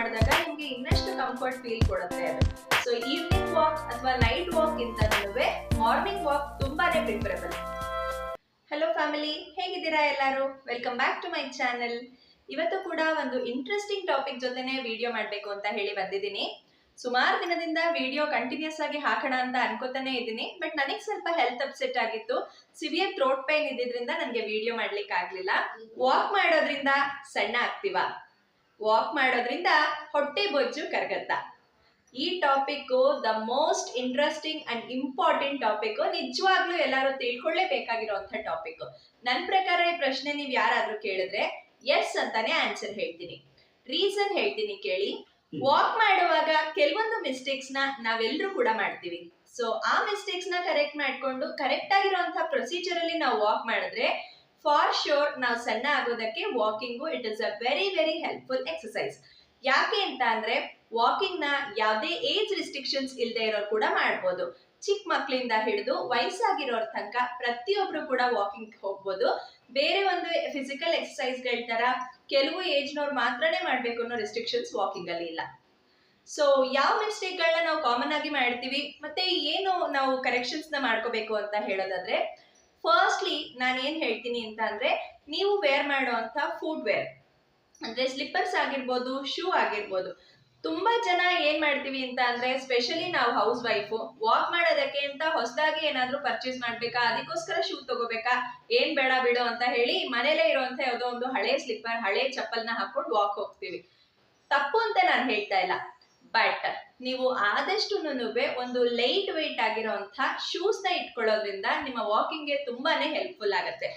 ಮಾಡಿದಾಗ ನಿಮ್ಗೆ ಇನ್ನಷ್ಟು ಕಂಫರ್ಟ್ ಫೀಲ್ ಕೊಡುತ್ತೆ. ಅದು ಸೊ ಈವ್ನಿಂಗ್ ವಾಕ್ ಅಥವಾ ನೈಟ್ ವಾಕ್ ಇಂತನೂ ಮಾರ್ನಿಂಗ್ ವಾಕ್ ತುಂಬಾನೇ ಪ್ರಿಫರಬಲ್ ಹಲೋ ಫ್ಯಾಮಿಲಿ ಹೇಗಿದ್ದೀರಾ ಎಲ್ಲರೂ? Welcome back to my channel ಇವತ್ತು ಕೂಡ ಒಂದು ಇಂಟ್ರೆಸ್ಟಿಂಗ್ ಟಾಪಿಕ್ ಜೊತೆನೆ ವಿಡಿಯೋ ಮಾಡಬೇಕು ಅಂತ ಹೇಳಿ ಬಂದಿದ್ದೀನಿ. ಸುಮಾರು ದಿನದಿಂದ ವಿಡಿಯೋ ಕಂಟಿನ್ಯೂಸ್ ಆಗಿ ಹಾಕೋಣ ಅಂತ ಅನ್ಕೋತಾನೆ ಇದ್ದೀನಿ. ಬಟ್ ನನಗೆ ಸ್ವಲ್ಪ ಹೆಲ್ತ್ ಅಪ್ಸೆಟ್ ಆಗಿತ್ತು. ಸಿವಿಯರ್ ಥ್ರೋಟ್ ಪೈನ್ ಇದ್ದಿದ್ರಿಂದ ನನಗೆ ವಿಡಿಯೋ ಮಾಡ್ಲಿಕ್ಕೆ ಆಗ್ಲಿಲ್ಲ ವಾಕ್ ಮಾಡೋದ್ರಿಂದ ಸಣ್ಣ ಆಗ್ತೀವ. ವಾಕ್ ಮಾಡೋದ್ರಿಂದ ಹೊಟ್ಟೆ ಬೊಜ್ಜು ಕರಗತ್ತ? ಈ topic the most interesting and important topic ನಿಜವಾಗ್ಲೂ ಎಲ್ಲರೂ ತಿಳ್ಕೊಳ್ಳೇಬೇಕಾಗಿರುವಂತ ಟಾಪಿಕ್ ನನ್ನ ಪ್ರಕಾರ ಈ ಪ್ರಶ್ನೆ ನೀವು ಯಾರಾದ್ರೂ ಕೇಳಿದ್ರೆ ಎಸ್ ಅಂತಾನೆ ಆನ್ಸರ್ ಹೇಳ್ತೀನಿ. ರೀಸನ್ ಹೇಳ್ತೀನಿ ಕೇಳಿ. ವಾಕ್ ಮಾಡುವಾಗ ಕೆಲವೊಂದು ಮಿಸ್ಟೇಕ್ಸ್ನ ನಾವೆಲ್ಲರೂ ಕೂಡ ಮಾಡ್ತೀವಿ. ಸೊ ಆ ಮಿಸ್ಟೇಕ್ಸ್ನ ಕರೆಕ್ಟ್ ಮಾಡ್ಕೊಂಡು ಕರೆಕ್ಟ್ ಆಗಿರುವಂತಹ ಪ್ರೊಸೀಜರ್ ಅಲ್ಲಿ ನಾವು ವಾಕ್ ಮಾಡಿದ್ರೆ ಫಾರ್ ಶೋರ್ ನಾವು ಸಣ್ಣ ಆಗೋದಕ್ಕೆ walking it is a very very helpful exercise ಯಾಕೆ ಅಂತ ಅಂದ್ರೆ ವಾಕಿಂಗ್ನ ಯಾವುದೇ ಏಜ್ ರಿಸ್ಟ್ರಿಕ್ಷನ್ಸ್ ಇಲ್ಲದೆ ಇರೋರು ಕೂಡ ಮಾಡ್ಬೋದು. ಚಿಕ್ಕ ಮಕ್ಕಳಿಂದ ಹಿಡಿದು ವಯಸ್ಸಾಗಿರೋರ್ ತನಕ ಪ್ರತಿಯೊಬ್ರು ಕೂಡ ವಾಕಿಂಗ್ ಹೋಗ್ಬೋದು. ಬೇರೆ ಒಂದು ಫಿಸಿಕಲ್ ಎಕ್ಸಸೈಸ್ಗಳ ತರ ಕೆಲವು ಏಜ್ನವ್ರು ಮಾತ್ರನೇ ಮಾಡ್ಬೇಕು ಅನ್ನೋ ರೆಸ್ಟ್ರಿಕ್ಷನ್ಸ್ ವಾಕಿಂಗ್ ಅಲ್ಲಿ ಇಲ್ಲ. ಸೊ ಯಾವ ಮಿಸ್ಟೇಕ್ಗಳನ್ನ ನಾವು ಕಾಮನ್ ಆಗಿ ಮಾಡ್ತೀವಿ, ಮತ್ತೆ ಏನು ನಾವು ಕರೆಕ್ಷನ್ಸ್ನ ಮಾಡ್ಕೋಬೇಕು ಅಂತ ಹೇಳೋದಾದ್ರೆ ಫಸ್ಟ್ಲಿ ನಾನು ಏನು ಹೇಳ್ತೀನಿ ಅಂತ ಅಂದರೆ, ನೀವು ವೇರ್ ಮಾಡುವಂತ ಫುಡ್ ವೇರ್ ಅಂದ್ರೆ ಸ್ಲಿಪ್ಪರ್ಸ್ ಆಗಿರ್ಬೋದು ಶೂ ಆಗಿರ್ಬೋದು. ತುಂಬಾ ಜನ ಏನ್ ಮಾಡ್ತೀವಿ ಅಂತ ಅಂದ್ರೆ ಸ್ಪೆಷಲಿ ನಾವು ಹೌಸ್ ವೈಫು ವಾಕ್ ಮಾಡೋದಕ್ಕೆ ಅಂತ ಹೊಸದಾಗಿ ಏನಾದ್ರೂ ಪರ್ಚೇಸ್ ಮಾಡ್ಬೇಕಾ, ಅದಕ್ಕೋಸ್ಕರ ಶೂ ತಗೋಬೇಕಾ, ಏನ್ ಬೇಡ ಬಿಡು ಅಂತ ಹೇಳಿ ಮನೇಲೆ ಇರುವಂತ ಯಾವುದೋ ಒಂದು ಹಳೆ ಸ್ಲಿಪ್ಪರ್ ಹಳೆ ಚಪ್ಪಲ್ನ ಹಾಕೊಂಡು ವಾಕ್ ಹೋಗ್ತೀವಿ. ತಪ್ಪು ಅಂತ ನಾನು ಹೇಳ್ತಾ ಇಲ್ಲ. ಬಟ್ ನೀವು ಆದಷ್ಟು ಒಂದು ಲೈಟ್ ವೆಯ್ಟ್ ಆಗಿರೋಂಥ ಶೂಸ್ನ ಇಟ್ಕೊಳ್ಳೋದ್ರಿಂದ ನಿಮ್ಮ ವಾಕಿಂಗ್ಗೆ ತುಂಬಾನೇ ಹೆಲ್ಪ್ಫುಲ್ ಆಗುತ್ತೆ.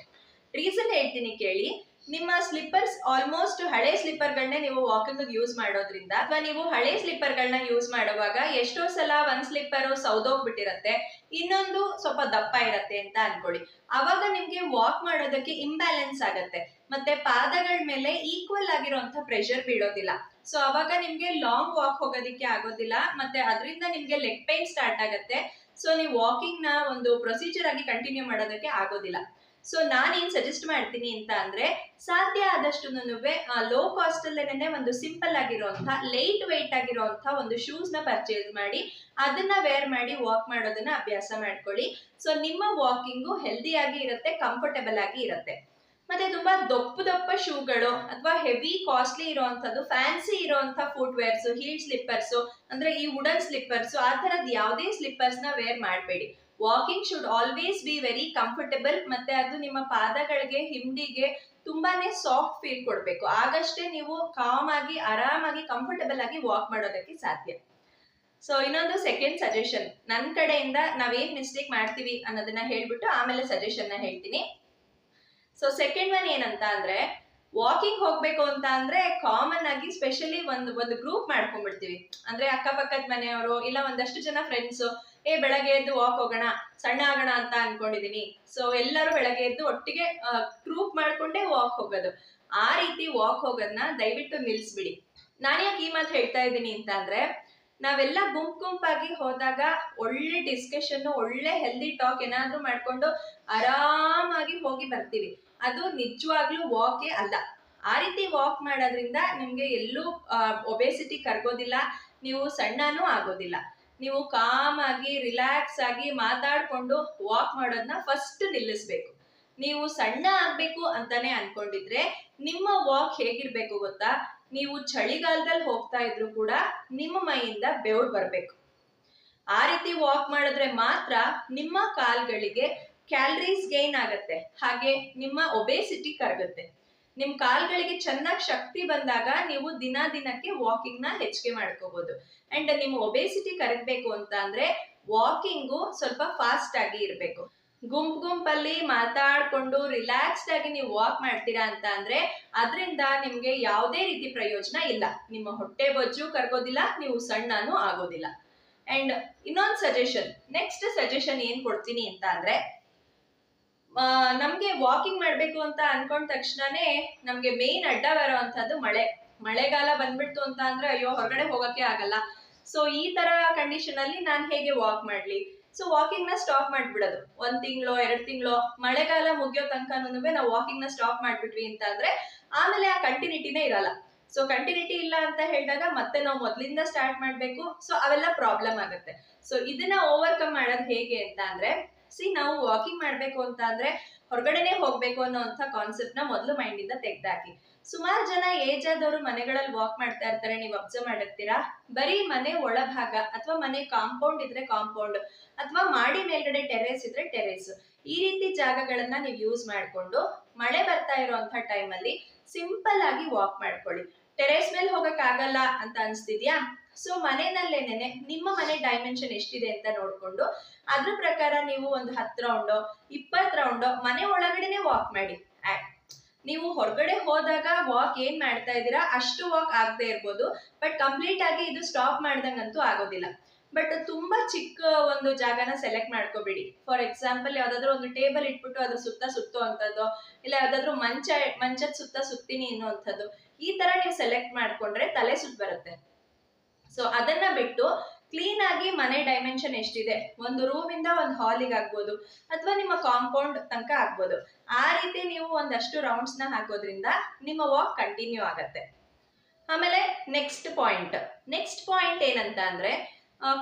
ರೀಸನ್ ಹೇಳ್ತೀನಿ ಕೇಳಿ, ನಿಮ್ಮ ಸ್ಲಿಪ್ಪರ್ಸ್ ಆಲ್ಮೋಸ್ಟ್ ಹಳೆ ಸ್ಲಿಪ್ಪರ್ಗಳನ್ನೇ ನೀವು ವಾಕಿಂಗ್ ಯೂಸ್ ಮಾಡೋದ್ರಿಂದ ಅಥವಾ ನೀವು ಹಳೆ ಸ್ಲಿಪ್ಪರ್ಗಳನ್ನ ಯೂಸ್ ಮಾಡುವಾಗ ಎಷ್ಟೋ ಸಲ ಒಂದ್ ಸ್ಲಿಪ್ಪರ್ ಸೌದೋಗ್ಬಿಟ್ಟಿರತ್ತೆ, ಇನ್ನೊಂದು ಸ್ವಲ್ಪ ದಪ್ಪ ಇರತ್ತೆ ಅಂತ ಅನ್ಕೊಳ್ಳಿ. ಅವಾಗ ನಿಮ್ಗೆ ವಾಕ್ ಮಾಡೋದಕ್ಕೆ ಇಂಬ್ಯಾಲೆನ್ಸ್ ಆಗತ್ತೆ. ಮತ್ತೆ ಪಾದಗಳ ಮೇಲೆ ಈಕ್ವಲ್ ಆಗಿರುವಂತ ಪ್ರೆಷರ್ ಬೀಳೋದಿಲ್ಲ. ಸೊ ಅವಾಗ ನಿಮ್ಗೆ ಲಾಂಗ್ ವಾಕ್ ಹೋಗೋದಿಕ್ಕೆ ಆಗೋದಿಲ್ಲ, ಮತ್ತೆ ಅದರಿಂದ ನಿಮ್ಗೆ ಲೆಗ್ ಪೈನ್ ಸ್ಟಾರ್ಟ್ ಆಗುತ್ತೆ. ಸೊ ನೀವು ವಾಕಿಂಗ್ನ ಒಂದು ಪ್ರೊಸೀಜರ್ ಆಗಿ ಕಂಟಿನ್ಯೂ ಮಾಡೋದಕ್ಕೆ ಆಗೋದಿಲ್ಲ. ಸೊ ನಾನೇನ್ ಸಜೆಸ್ಟ್ ಮಾಡ್ತೀನಿ ಅಂತ ಅಂದ್ರೆ, ಸಾಧ್ಯ ಆದಷ್ಟು ಲೋ ಕಾಸ್ಟ್ ಅಲ್ಲೇನೆ ಒಂದು ಸಿಂಪಲ್ ಆಗಿರುವಂತ ಲೈಟ್ ವೆಯ್ಟ್ ಆಗಿರುವಂತ ಒಂದು ಶೂಸ್ನ ಪರ್ಚೇಸ್ ಮಾಡಿ, ಅದನ್ನ ವೇರ್ ಮಾಡಿ ವಾಕ್ ಮಾಡೋದನ್ನ ಅಭ್ಯಾಸ ಮಾಡ್ಕೊಳ್ಳಿ. ಸೊ ನಿಮ್ಮ ವಾಕಿಂಗು ಹೆಲ್ದಿ ಇರುತ್ತೆ ಕಂಫರ್ಟಬಲ್ ಆಗಿ ಇರುತ್ತೆ. ಮತ್ತೆ ತುಂಬಾ ದಪ್ಪ ದೊಪ್ಪ ಶೂಗಳು ಅಥವಾ ಹೆವಿ ಕಾಸ್ಟ್ಲಿ ಇರುವಂತದ್ದು ಫ್ಯಾನ್ಸಿ ಇರುವಂತ ಫುಟ್ ವೇರ್ಸ್ ಹೀಲ್ ಸ್ಲಿಪ್ಪರ್ಸ್ ಅಂದ್ರೆ ಈ ವುಡನ್ ಸ್ಲಿಪ್ಪರ್ಸ್ ಆ ತರದ್ ಯಾವುದೇ ಸ್ಲಿಪ್ಪರ್ಸ್ನ ವೇರ್ ಮಾಡಬೇಡಿ. Walking should always be very comfortable ಮತ್ತೆ ಅದು ನಿಮ್ಮ ಪಾದಗಳಿಗೆ, ಹಿಂಡಿಗೆ ತುಂಬಾನೇ ಸಾಫ್ಟ್ ಫೀಲ್ ಕೊಡಬೇಕು. ಆಗಷ್ಟೇ ನೀವು ಕಾಮ್ ಆಗಿ, ಆರಾಮಾಗಿ ಕಂಫರ್ಟಬಲ್ ಆಗಿ ವಾಕ್ ಮಾಡೋದಕ್ಕೆ ಸಾಧ್ಯ. ಸೊ ಇನ್ನೊಂದು ಸೆಕೆಂಡ್ ಸಜೆಷನ್ ನನ್ನ ಕಡೆಯಿಂದ ನಾವೇನ್ ಮಿಸ್ಟೇಕ್ ಮಾಡ್ತೀವಿ ಅನ್ನೋದನ್ನ ಹೇಳ್ಬಿಟ್ಟು ಆಮೇಲೆ ಸಜೆಷನ್ನ ಹೇಳ್ತೀನಿ. ಸೊ ಸೆಕೆಂಡ್ ಒನ್ ಏನಂತ ಅಂದ್ರೆ ವಾಕಿಂಗ್ ಹೋಗ್ಬೇಕು ಅಂತ ಅಂದ್ರೆ ಕಾಮನ್ ಆಗಿ ಸ್ಪೆಷಲಿ ಒಂದು ಒಂದು ಗ್ರೂಪ್ ಮಾಡ್ಕೊಂಡ್ಬಿಡ್ತೀವಿ. ಅಂದ್ರೆ ಅಕ್ಕಪಕ್ಕದ ಮನೆಯವರು ಇಲ್ಲ ಒಂದಷ್ಟು ಜನ ಫ್ರೆಂಡ್ಸ್ ಏ, ಬೆಳಗ್ಗೆ ಎದ್ದು ವಾಕ್ ಹೋಗೋಣ, ಸಣ್ಣ ಆಗೋಣ ಅಂತ ಅನ್ಕೊಂಡಿದೀನಿ. ಸೊ ಎಲ್ಲರೂ ಬೆಳಗ್ಗೆ ಎದ್ದು ಒಟ್ಟಿಗೆ ಗ್ರೂಪ್ ಮಾಡ್ಕೊಂಡೇ ವಾಕ್ ಹೋಗೋದು. ಆ ರೀತಿ ವಾಕ್ ಹೋಗೋದನ್ನ ದಯವಿಟ್ಟು ನಿಲ್ಸ್ಬಿಡಿ. ನಾನು ಯಾಕೆ ಈ ಮಾತು ಹೇಳ್ತಾ ಇದ್ದೀನಿ ಅಂತ ಅಂದ್ರೆ ನಾವೆಲ್ಲ ಗುಂಪು ಗುಂಪಾಗಿ ಹೋದಾಗ ಒಳ್ಳೆ ಡಿಸ್ಕಷನ್ ಒಳ್ಳೆ ಹೆಲ್ದಿ ಟಾಕ್ ಏನಾದ್ರೂ ಮಾಡ್ಕೊಂಡು ಆರಾಮಾಗಿ ಹೋಗಿ ಬರ್ತೀವಿ. ಅದು ನಿಜವಾಗ್ಲೂ ವಾಕೇ ಅಲ್ಲ. ಆ ರೀತಿ ವಾಕ್ ಮಾಡೋದ್ರಿಂದ ನಿಮ್ಗೆ ಎಲ್ಲೂ ಒಬೆಸಿಟಿ ಕರ್ಗೋದಿಲ್ಲ, ನೀವು ಸಣ್ಣನೂ ಆಗೋದಿಲ್ಲ. ನೀವು ಕಾಮ್ ಆಗಿ ರಿಲ್ಯಾಕ್ಸ್ ಆಗಿ ಮಾತಾಡ್ಕೊಂಡು ವಾಕ್ ಮಾಡೋದನ್ನ ಫಸ್ಟ್ ನಿಲ್ಲಿಸ್ಬೇಕು. ನೀವು ಸಣ್ಣ ಆಗ್ಬೇಕು ಅಂತಾನೆ ಅನ್ಕೊಂಡಿದ್ರೆ ನಿಮ್ಮ ವಾಕ್ ಹೇಗಿರ್ಬೇಕು ಗೊತ್ತಾ? ನೀವು ಚಳಿಗಾಲದಲ್ಲಿ ಹೋಗ್ತಾ ಇದ್ರು ಕೂಡ ನಿಮ್ಮ ಮೈಯಿಂದ ಬೆವರು ಬರಬೇಕು. ಆ ರೀತಿ ವಾಕ್ ಮಾಡಿದ್ರೆ ಮಾತ್ರ ನಿಮ್ಮ ಕಾಲ್ಗಳಿಗೆ ಕ್ಯಾಲರೀಸ್ ಗೈನ್ ಆಗತ್ತೆ. ಹಾಗೆ ನಿಮ್ಮ ಒಬೇಸಿಟಿ ಕರಗುತ್ತೆ. ನಿಮ್ ಕಾಲ್ಗಳಿಗೆ ಚೆನ್ನಾಗಿ ಶಕ್ತಿ ಬಂದಾಗ ನೀವು ದಿನ ದಿನಕ್ಕೆ ವಾಕಿಂಗ್ನ ಹೆಚ್ಚಿಗೆ ಮಾಡ್ಕೋಬಹುದು ಅಂಡ್ ನಿಮ್ಮ ಒಬೇಸಿಟಿ ಕರಗಬೇಕು ಅಂತ ಅಂದ್ರೆ ವಾಕಿಂಗು ಸ್ವಲ್ಪ ಫಾಸ್ಟ್ ಆಗಿ ಇರಬೇಕು. ಗುಂಪ್ ಗುಂಪಲ್ಲಿ ಮಾತಾಡ್ಕೊಂಡು ರಿಲ್ಯಾಕ್ಸ್ಡ್ ಆಗಿ ನೀವು ವಾಕ್ ಮಾಡ್ತೀರಾ ಅಂತ ಅಂದ್ರೆ ಅದರಿಂದ ನಿಮ್ಗೆ ಯಾವುದೇ ರೀತಿ ಪ್ರಯೋಜನ ಇಲ್ಲ. ನಿಮ್ಮ ಹೊಟ್ಟೆ ಬೊಜ್ಜು ಕರ್ಗೋದಿಲ್ಲ, ನೀವು ಸಣ್ಣನೂ ಆಗೋದಿಲ್ಲ. ಅಂಡ್ ಇನ್ನೊಂದು ಸಜೆಷನ್ ನೆಕ್ಸ್ಟ್ ಸಜೆಷನ್ ಏನ್ ಕೊಡ್ತೀನಿ ಅಂತ ಅಂದ್ರೆ ನಮ್ಗೆ ವಾಕಿಂಗ್ ಮಾಡ್ಬೇಕು ಅಂತ ಅನ್ಕೊಂಡ ತಕ್ಷಣನೇ ನಮ್ಗೆ ಮೇನ್ ಅಡ್ಡ ಬರೋವಂಥದ್ದು ಮಳೆ. ಮಳೆಗಾಲ ಬಂದ್ಬಿಡ್ತು ಅಂತ ಅಯ್ಯೋ, ಹೊರಗಡೆ ಹೋಗಕ್ಕೆ ಆಗಲ್ಲ. ಸೊ ಈ ತರ ಕಂಡೀಷನ್ ಅಲ್ಲಿ ನಾನು ಹೇಗೆ ವಾಕ್ ಮಾಡ್ಲಿ? ಸೊ ವಾಕಿಂಗ್ನ ಸ್ಟಾಪ್ ಮಾಡ್ಬಿಡೋದು. ಒಂದ್ ತಿಂಗಳು, ಎರಡ್ ತಿಂಗಳು, ಮಳೆಗಾಲ ಮುಗಿಯೋ ತನಕನೂ ನಾವು ವಾಕಿಂಗ್ನ ಸ್ಟಾಪ್ ಮಾಡ್ಬಿಟ್ವಿ ಅಂತ ಅಂದ್ರೆ ಆಮೇಲೆ ಆ ಕಂಟಿನ್ಯೂಟಿನೇ ಇರಲ್ಲ. ಸೊ ಕಂಟಿನ್ಯೂಟಿ ಇಲ್ಲ ಅಂತ ಹೇಳಿದಾಗ ಮತ್ತೆ ನಾವು ಮೊದಲಿಂದ ಸ್ಟಾರ್ಟ್ ಮಾಡಬೇಕು. ಸೊ ಅವೆಲ್ಲ ಪ್ರಾಬ್ಲಮ್ ಆಗುತ್ತೆ. ಸೊ ಇದನ್ನ ಓವರ್ಕಮ್ ಮಾಡೋದು ಹೇಗೆ ಅಂತ ಅಂದ್ರೆ ಸಿ ನಾವು ವಾಕಿಂಗ್ ಮಾಡಬೇಕು ಅಂತ ಅಂದ್ರೆ ಹೊರಗಡೆನೆ ಹೋಗ್ಬೇಕು ಅನ್ನೋಂಥ ಕಾನ್ಸೆಪ್ಟ್ನ ಮೊದಲು ಮೈಂಡ್ ಇಂದ ತೆಗ್ದಾಕಿ. ಸುಮಾರು ಜನ ಏಜ್ ಆದವರು ಮನೆಗಳಲ್ಲಿ ವಾಕ್ ಮಾಡ್ತಾ ಇರ್ತಾರೆ, ನೀವು ಅಬ್ಸರ್ವ್ ಮಾಡಿರ್ತೀರಾ? ಬರೀ ಮನೆ ಒಳಭಾಗ ಅಥವಾ ಮನೆ ಕಾಂಪೌಂಡ್ ಇದ್ರೆ ಕಾಂಪೌಂಡ್ ಅಥವಾ ಮಾಡಿ ಮೇಲ್ಗಡೆ ಟೆರೇಸ್ ಇದ್ರೆ ಟೆರೇಸ್ ಈ ರೀತಿ ಜಾಗಗಳನ್ನ ನೀವು ಯೂಸ್ ಮಾಡ್ಕೊಂಡು ಮಳೆ ಬರ್ತಾ ಇರುವಂತ ಟೈಮಲ್ಲಿ ಸಿಂಪಲ್ ಆಗಿ ವಾಕ್ ಮಾಡ್ಕೊಳ್ಳಿ. ಟೆರೇಸ್ ಮೇಲೆ ಹೋಗಕ್ ಆಗಲ್ಲ ಅಂತ ಅನ್ಸ್ತಿದ್ಯಾ? ಸೊ ಮನೆಯಲ್ಲೇನೆ ನಿಮ್ಮ ಮನೆ ಡೈಮೆನ್ಷನ್ ಎಷ್ಟಿದೆ ಅಂತ ನೋಡ್ಕೊಂಡು ಅದ್ರ ಪ್ರಕಾರ ನೀವು ಒಂದು ಹತ್ತು ರೌಂಡ್ ಇಪ್ಪತ್ತು ರೌಂಡ್ ಮನೆ ಒಳಗಡೆನೆ ವಾಕ್ ಮಾಡಿ. ನೀವು ಹೊರಗಡೆ ಹೋದಾಗ ವಾಕ್ ಏನ್ ಮಾಡ್ತಾ ಇದ್ದೀರಾ? ಅಷ್ಟು ವಾಕ್ ಆಗದೆ ಇರ್ಬೋದು. ಬಟ್ ಕಂಪ್ಲೀಟ್ ಆಗಿ ಇದು ಸ್ಟಾಪ್ ಮಾಡ್ದಂಗಂತೂ ಆಗೋದಿಲ್ಲ. ಬಟ್ ತುಂಬಾ ಚಿಕ್ಕ ಒಂದು ಜಾಗನ ಸೆಲೆಕ್ಟ್ ಮಾಡ್ಕೋಬೇಡಿ. ಫಾರ್ ಎಕ್ಸಾಂಪಲ್ ಯಾವ್ದಾದ್ರು ಒಂದು ಟೇಬಲ್ ಇಟ್ಬಿಟ್ಟು ಅದ್ರ ಸುತ್ತ ಸುತ್ತೋ ಅಂತದ್ದು ಇಲ್ಲ ಯಾವ್ದಾದ್ರು ಮಂಚ, ಮಂಚದ ಸುತ್ತ ಸುತ್ತೀನಿ ಅನ್ನುವಂಥದ್ದು, ಈ ತರ ನೀವು ಸೆಲೆಕ್ಟ್ ಮಾಡ್ಕೊಂಡ್ರೆ ತಲೆ ಸುತ್ತ ಬರುತ್ತೆ. ಸೊ ಅದನ್ನ ಬಿಟ್ಟು ಕ್ಲೀನ್ ಆಗಿ ಮನೆ ಡೈಮೆನ್ಷನ್ ಎಷ್ಟಿದೆ? ಒಂದು ರೂಮ್ ಇಂದ ಒಂದು ಹಾಲಿಗೆ ಆಗ್ಬೋದು, ಅಥವಾ ನಿಮ್ಮ ಕಾಂಪೌಂಡ್ ತನಕ ಆಗ್ಬೋದು. ಆ ರೀತಿ ನೀವು ಒಂದಷ್ಟು ರೌಂಡ್ಸ್ನ ಹಾಕೋದ್ರಿಂದ ನಿಮ್ಮ ವಾಕ್ ಕಂಟಿನ್ಯೂ ಆಗತ್ತೆ. ಆಮೇಲೆ ನೆಕ್ಸ್ಟ್ ಪಾಯಿಂಟ್ ನೆಕ್ಸ್ಟ್ ಪಾಯಿಂಟ್ ಏನಂತ ಅಂದ್ರೆ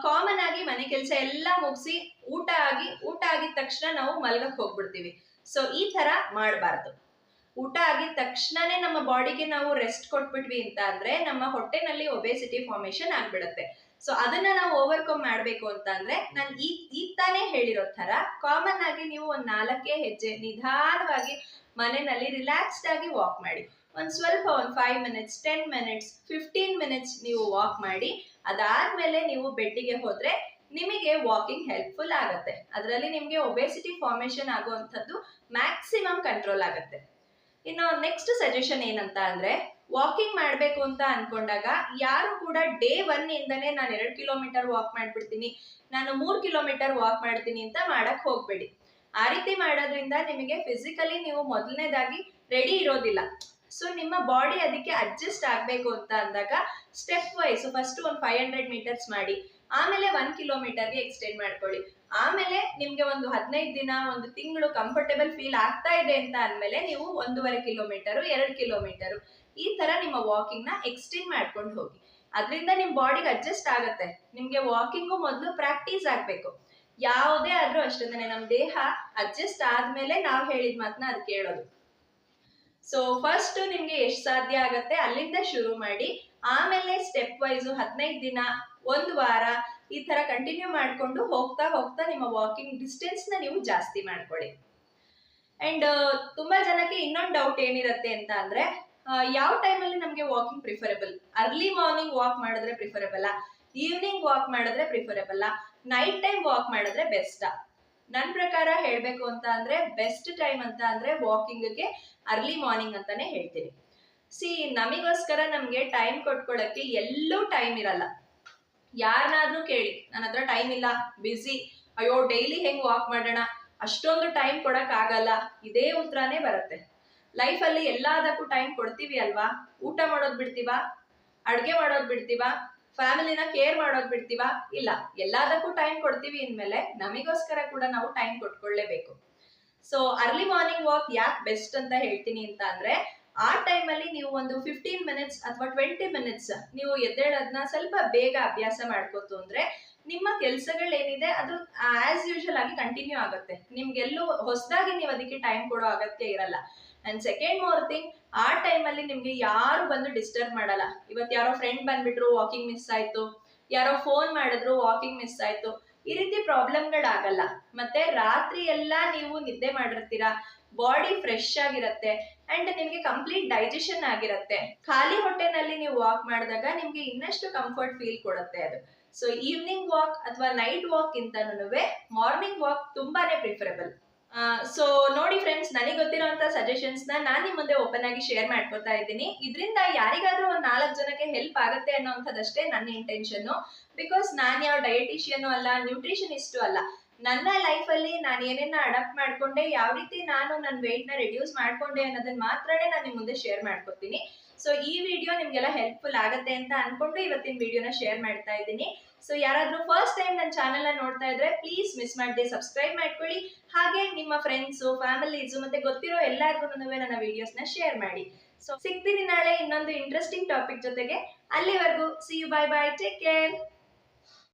ಕಾಮನ್ ಆಗಿ ಮನೆ ಕೆಲಸ ಎಲ್ಲ ಮುಗಿಸಿ ಊಟ ಆಗಿ, ಊಟ ಆಗಿದ ತಕ್ಷಣ ನಾವು ಮಲ್ಗಕ್ ಹೋಗ್ಬಿಡ್ತೀವಿ. ಸೊ ಈ ತರ ಮಾಡಬಾರ್ದು. ಊಟ ಆಗಿದ ತಕ್ಷಣನೇ ನಮ್ಮ ಬಾಡಿಗೆ ನಾವು ರೆಸ್ಟ್ ಕೊಟ್ಬಿಟ್ವಿ ಅಂತ ಅಂದ್ರೆ ನಮ್ಮ ಹೊಟ್ಟೆನಲ್ಲಿ ಒಬೆಸಿಟಿ ಫಾರ್ಮೇಶನ್ ಆಗ್ಬಿಡುತ್ತೆ. ಸೊ ಅದನ್ನ ನಾವು ಓವರ್ಕಮ್ ಮಾಡ್ಬೇಕು ಅಂತ ಅಂದ್ರೆ ನಾನು ಈ ಈಗ ತಾನೇ ಹೇಳಿರೋ ತರ ಕಾಮನ್ ಆಗಿ ನೀವು ಒಂದ್ ನಾಲ್ಕೇ ಹೆಜ್ಜೆ ನಿಧಾನವಾಗಿ ಮನೆಯಲ್ಲಿ ರಿಲ್ಯಾಕ್ಸ್ಡ್ ಆಗಿ ವಾಕ್ ಮಾಡಿ. ಒಂದ್ ಸ್ವಲ್ಪ ಒಂದ್ five minutes ten minutes fifteen minutes ನೀವು ವಾಕ್ ಮಾಡಿ. ಅದಾದ್ಮೇಲೆ ನೀವು ಬೆಡ್ಡಿಗೆ ಹೋದ್ರೆ ನಿಮಗೆ ವಾಕಿಂಗ್ ಹೆಲ್ಪ್ಫುಲ್ ಆಗುತ್ತೆ. ಅದರಲ್ಲಿ ನಿಮಗೆ ಒಬೆಸಿಟಿ ಫಾರ್ಮೇಶನ್ ಆಗುವಂಥದ್ದು ಮ್ಯಾಕ್ಸಿಮಮ್ ಕಂಟ್ರೋಲ್ ಆಗುತ್ತೆ. ಇನ್ನು ನೆಕ್ಸ್ಟ್ ಸಜೆಷನ್ ಏನಂತ ಅಂದ್ರೆ ವಾಕಿಂಗ್ ಮಾಡಬೇಕು ಅಂತ ಅನ್ಕೊಂಡಾಗ ಯಾರು ಕೂಡ ಡೇ ಒನ್ ಇಂದನೇ ನಾನು ಎರಡು ಕಿಲೋಮೀಟರ್ ವಾಕ್ ಮಾಡ್ಬಿಡ್ತೀನಿ. ನಾನು ಮೂರು ಕಿಲೋಮೀಟರ್ ವಾಕ್ ಮಾಡ್ತೀನಿ ಅಂತ ಮಾಡಕ್ ಹೋಗ್ಬೇಡಿ. ಆ ರೀತಿ ಮಾಡೋದ್ರಿಂದ ನಿಮಗೆ ಫಿಸಿಕಲಿ ನೀವು ಮೊದಲನೇದಾಗಿ ರೆಡಿ ಇರೋದಿಲ್ಲ. ಸೊ ನಿಮ್ಮ ಬಾಡಿ ಅದಕ್ಕೆ ಅಡ್ಜಸ್ಟ್ ಆಗಬೇಕು ಅಂತ ಅಂದಾಗ ಸ್ಟೆಪ್ ವೈಸ್ ಫಸ್ಟ್ ಒಂದು ಫೈವ್ ಹಂಡ್ರೆಡ್ ಮೀಟರ್ಸ್ ಮಾಡಿ, ಆಮೇಲೆ ಒನ್ ಕಿಲೋಮೀಟರ್ಗೆ ಎಕ್ಸ್ಟೆಂಡ್ ಮಾಡ್ಕೊಳ್ಳಿ. ಆಮೇಲೆ ನಿಮ್ಗೆ ಒಂದು ಹದಿನೈದು ದಿನ, ಒಂದು ತಿಂಗಳು ಕಂಫರ್ಟೇಬಲ್ ಫೀಲ್ ಆಗ್ತಾ ಇದೆ ಅಂತ ಅಂದ್ಮೇಲೆ ನೀವು ಒಂದೂವರೆ ಕಿಲೋಮೀಟರ್ ಎರಡು ಕಿಲೋಮೀಟರ್ ಈ ತರ ನಿಮ್ಮ ವಾಕಿಂಗ್ನ ಎಕ್ಸ್ಟೆಂಡ್ ಮಾಡ್ಕೊಂಡು ಹೋಗಿ. ಅದರಿಂದ ನಿಮ್ ಬಾಡಿಗೆ ಅಡ್ಜಸ್ಟ್ ಆಗುತ್ತೆ. ನಿಮ್ಗೆ ವಾಕಿಂಗು ಮೊದಲು ಪ್ರಾಕ್ಟೀಸ್ ಆಗ್ಬೇಕು. ಯಾವುದೇ ಆದ್ರೂ ಅಷ್ಟೇ ನಮ್ ದೇಹ ಅಡ್ಜಸ್ಟ್ ಆದ್ಮೇಲೆ ನಾವು ಹೇಳಿದ ಮಾತನ್ನ ಅದು ಕೇಳೋದು. ಸೊ ಫಸ್ಟ್ ನಿಮ್ಗೆ ಎಷ್ಟು ಸಾಧ್ಯ ಆಗತ್ತೆ ಅಲ್ಲಿಂದ ಶುರು ಮಾಡಿ, ಆಮೇಲೆ ಸ್ಟೆಪ್ ವೈಸು ಹದಿನೈದು ದಿನ, ಒಂದು ವಾರ ಈ ತರ ಕಂಟಿನ್ಯೂ ಮಾಡ್ಕೊಂಡು ಹೋಗ್ತಾ ಹೋಗ್ತಾ ನಿಮ್ಮ ವಾಕಿಂಗ್ ಡಿಸ್ಟೆನ್ಸ್ನ ನೀವು ಜಾಸ್ತಿ ಮಾಡ್ಕೊಳ್ಳಿ. ಅಂಡ್ ತುಂಬಾ ಜನಕ್ಕೆ ಇನ್ನೊಂದು ಡೌಟ್ ಏನಿರುತ್ತೆ ಅಂತ ಅಂದ್ರೆ ಯಾವ ಟೈಮಲ್ಲಿ ನಮಗೆ walking preferable early morning walk ಮಾಡಿದ್ರೆ ಪ್ರಿಫರಬಲ್ ಈವ್ನಿಂಗ್ ವಾಕ್ ಮಾಡಿದ್ರೆ ಪ್ರಿಫರಬಲ್ ನೈಟ್ ಟೈಮ್ ವಾಕ್ ಮಾಡಿದ್ರೆ ಬೆಸ್ಟ್ ನನ್ನ ಪ್ರಕಾರ ಹೇಳಬೇಕು ಅಂತ ಅಂದ್ರೆ ಬೆಸ್ಟ್ ಟೈಮ್ ಅಂತ ಅಂದ್ರೆ ವಾಕಿಂಗ್ಗೆ ಅರ್ಲಿ ಮಾರ್ನಿಂಗ್ ಅಂತಾನೆ ಹೇಳ್ತೀನಿ. ಸಿ ನಮಗೋಸ್ಕರ ನಮಗೆ ಟೈಮ್ ಕೊಟ್ಕೊಳ್ಳೋಕ್ಕೆ ಎಲ್ಲೂ ಟೈಮ್ ಇರಲ್ಲ. ಯಾರನ್ನಾದ್ರೂ ಕೇಳಿ ನನ್ನ ಹತ್ರ ಟೈಮ್ ಇಲ್ಲ ಬ್ಯುಸಿ ಅಯ್ಯೋ ಡೈಲಿ ಹೆಂಗ್ ವಾಕ್ ಮಾಡೋಣ? ಅಷ್ಟೊಂದು ಟೈಮ್ ಕೊಡಕ್ ಆಗಲ್ಲ ಇದೇ ಉತ್ತರನೇ ಬರುತ್ತೆ. ಲೈಫಲ್ಲಿ ಎಲ್ಲದಕ್ಕೂ ಟೈಮ್ ಕೊಡ್ತೀವಿ ಅಲ್ವಾ? ಊಟ ಮಾಡೋದ್ ಬಿಡ್ತೀವಾ? ಅಡ್ಗೆ ಮಾಡೋದ್ ಬಿಡ್ತೀವಾ? ಫ್ಯಾಮಿಲಿನ ಕೇರ್ ಮಾಡೋದ್ ಬಿಡ್ತೀವಾ? ಇಲ್ಲ. ಎಲ್ಲದಕ್ಕೂ ಟೈಮ್ ಕೊಡ್ತೀವಿ ಇನ್ಮೇಲೆ ನಮಿಗೋಸ್ಕರ ಕೂಡ ನಾವು ಟೈಮ್ ಕೊಟ್ಕೊಳ್ಳೇಬೇಕು ಸೊ ಅರ್ಲಿ ಮಾರ್ನಿಂಗ್ ವಾಕ್ ಯಾಕೆ ಬೆಸ್ಟ್ ಅಂತ ಹೇಳ್ತೀನಿ ಅಂತ ಅಂದ್ರೆ, ಆ ಟೈಮಲ್ಲಿ ನೀವು ಒಂದು ಫಿಫ್ಟೀನ್ ಮಿನಿಟ್ಸ್ ಅಥವಾ ಟ್ವೆಂಟಿ ಮಿನಿಟ್ಸ್ ನೀವು ಎದ್ದೇಳೋದನ್ನ ಸ್ವಲ್ಪ ಬೇಗ ಅಭ್ಯಾಸ ಮಾಡ್ಕೋತು ಅಂದ್ರೆ, ನಿಮ್ಮ ಕೆಲಸಗಳೇನಿದೆ ಅದು ಆಸ್ ಯೂಶುವಲ್ ಆಗಿ ಕಂಟಿನ್ಯೂ ಆಗುತ್ತೆ. ನಿಮ್ಗೆಲ್ಲೂ ಹೊಸದಾಗಿ ನೀವು ಅದಕ್ಕೆ ಟೈಮ್ ಕೊಡೋ ಅಗತ್ಯ ಇರಲ್ಲ. ಅಂಡ್ ಸೆಕೆಂಡ್ ಮೋರ್ ಥಿಂಗ್ ಆ ಟೈಮಲ್ಲಿ ನಿಮ್ಗೆ ಯಾರು ಬಂದು ಡಿಸ್ಟರ್ಬ್ ಮಾಡಲ್ಲ. ಇವತ್ತು ಯಾರೋ ಫ್ರೆಂಡ್ ಬಂದ್ಬಿಟ್ರು ವಾಕಿಂಗ್ ಮಿಸ್ ಆಯಿತು. ಯಾರೋ ಫೋನ್ ಮಾಡಿದ್ರು ವಾಕಿಂಗ್ ಮಿಸ್ ಆಯಿತು. ಈ ರೀತಿ ಪ್ರಾಬ್ಲಮ್ಗಳಾಗಲ್ಲ ಮತ್ತೆ ರಾತ್ರಿ ಎಲ್ಲ ನೀವು ನಿದ್ದೆ ಮಾಡಿರ್ತೀರಾ? ಬಾಡಿ ಫ್ರೆಶ್ ಆಗಿರತ್ತೆ. ಅಂಡ್ ನಿಮ್ಗೆ ಕಂಪ್ಲೀಟ್ ಡೈಜೆಷನ್ ಆಗಿರತ್ತೆ. ಖಾಲಿ ಹೊಟ್ಟೆನಲ್ಲಿ ನೀವು ವಾಕ್ ಮಾಡಿದಾಗ ನಿಮ್ಗೆ ಇನ್ನಷ್ಟು ಕಂಫರ್ಟ್ ಫೀಲ್ ಕೊಡುತ್ತೆ ಅದು. ಸೊ ಈವ್ನಿಂಗ್ ವಾಕ್ ಅಥವಾ ನೈಟ್ ವಾಕ್ ಇಂತನೂ ಮಾರ್ನಿಂಗ್ ವಾಕ್ ತುಂಬಾನೇ ಪ್ರಿಫರಬಲ್ ಸೊ ನೋಡಿ ಫ್ರೆಂಡ್ಸ್ ನನಗೆ ಗೊತ್ತಿರೋಂಥ ಸಜೆಷನ್ಸ್ ನಾನು ನಿಮ್ಮ ಮುಂದೆ ಓಪನ್ ಆಗಿ ಶೇರ್ ಮಾಡ್ಕೊತಾ ಇದ್ದೀನಿ. ಇದರಿಂದ ಯಾರಿಗಾದ್ರೂ ಒಂದು ನಾಲ್ಕು ಜನಕ್ಕೆ ಹೆಲ್ಪ್ ಆಗುತ್ತೆ ಅನ್ನೋಂಥದ್ದಷ್ಟೇ ನನ್ನ ಇಂಟೆನ್ಷನ್ ಬಿಕಾಸ್ ನಾನು ಯಾವ ಡಯಟಿಷಿಯನ್ ಅಲ್ಲ ನ್ಯೂಟ್ರಿಷನಿಸ್ಟು ಅಲ್ಲ, ನನ್ನ ಲೈಫಲ್ಲಿ ನಾನು ಏನೇನ ಅಡಾಪ್ಟ್ ಮಾಡ್ಕೊಂಡೆ, ಯಾವ ರೀತಿ ನಾನು ನನ್ನ weight ನ ರಿಡ್ಯೂಸ್ ಮಾಡ್ಕೊಂಡೆ ಅನ್ನೋದನ್ನ ಮಾತ್ರನೇ ನಾನು ನಿಮ್ಮ ಮುಂದೆ ಶೇರ್ ಮಾಡ್ಕೊತೀನಿ ಸೊ ಈ ವಿಡಿಯೋ ನಿಮ್ಗೆಲ್ಲ ಹೆಲ್ಪ್ಫುಲ್ ಆಗುತ್ತೆ ಅಂತ ಅನ್ಕೊಂಡು ಇವತ್ತಿನ ವಿಡಿಯೋನ ಶೇರ್ ಮಾಡ್ತಾ ಇದ್ದೀನಿ. ಸೊ ಯಾರಾದ್ರೂ ಫಸ್ಟ್ ಟೈಮ್ ನನ್ನ ಚಾನೆಲ್ ನೋಡ್ತಾ ಇದ್ರೆ ಪ್ಲೀಸ್ ಮಿಸ್ ಮಾಡದೆ ಸಬ್ಸ್ಕ್ರೈಬ್ ಮಾಡ್ಕೊಳ್ಳಿ. ಹಾಗೆ ನಿಮ್ಮ ಫ್ರೆಂಡ್ಸು ಫ್ಯಾಮಿಲೀಸು ಮತ್ತೆ ಗೊತ್ತಿರೋ ಎಲ್ಲರಿಗೂ ನನ್ನ ವಿಡಿಯೋಸ್ನ ಶೇರ್ ಮಾಡಿ. ಸೊ ಸಿಗ್ತೀನಿ ನಾಳೆ ಇನ್ನೊಂದು ಇಂಟ್ರೆಸ್ಟಿಂಗ್ ಟಾಪಿಕ್ ಜೊತೆಗೆ. ಅಲ್ಲಿವರೆಗೂ see you bye bye take care